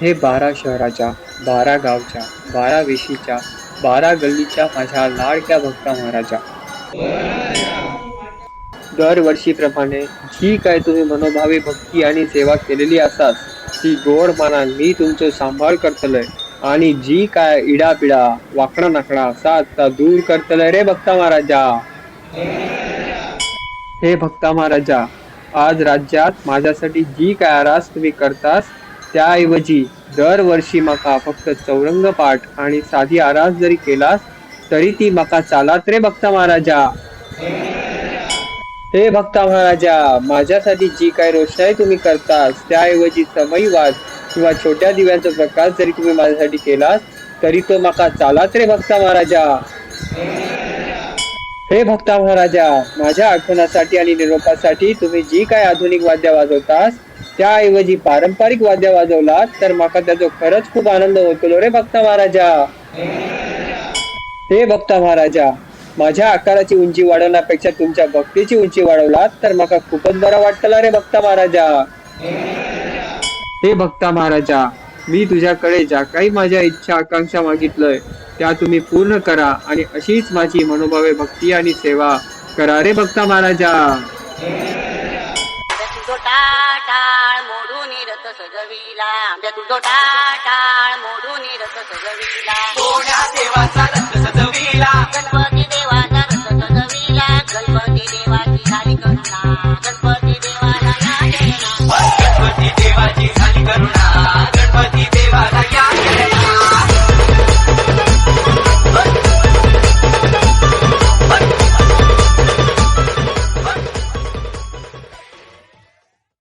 हे बारा शहराच्या बारा गावच्या बारा वेशीच्या बारा गल्लीच्या माझ्या लाडक्या भक्ता महाराजा. दरवर्षीप्रमाणे जी काय तुम्ही मनोभावी भक्ती आणि सेवा केलेली असाल ती गोड मानान मी तुमचो सांभाळ करतलय. आणि जी काय इडापिडा वाकडा नाकडा असा आता दूर करतलय रे भक्ता महाराजा. हे भक्ता महाराजा आज राज्यात माझ्यासाठी जी काय आरास तुम्ही करतास त्याऐवजी दरवर्षी माका फक्त चौरंग पाठ आणि साधी आरास जरी केलास तरी ती माका चालात रे भक्ता महाराजा. हे भक्ता महाराजा माझ्यासाठी जी काय रोषणाई तुम्ही करतास त्याऐवजी समयवाद किंवा छोट्या दिव्यांचा प्रकाश जरी तुम्ही माझ्यासाठी केलास तरी तो माका चालात रे भक्ता महाराजा. हे भक्ता महाराजा माझ्या आठवणासाठी आणि निरोपासाठी तुम्ही जी काय आधुनिक वाद्य वाजवतास त्याऐवजी पारंपरिक वाद्य वाजवलात तर माका त्याचा खरंच खूप आनंद होतो रे भक्ता महाराजा. हे भक्ता महाराजा माझ्या आकाराची उंची वाढवण्यापेक्षा तुमच्या भक्तीची उंची वाढवलात तर माका खूपच बरा वाटतला रे भक्ता महाराजा. हे भक्ता महाराजा मी तुझ्याकडे ज्या काही माझ्या इच्छा आकांक्षा मागितलंय त्या तुम्ही पूर्ण करा आणि अशीच माझी मनोभावे भक्ती आणि सेवा करा रे भक्ता महाराजा. सजविला. आंब्या तुझो टाटाळ मोडून रस सजविला.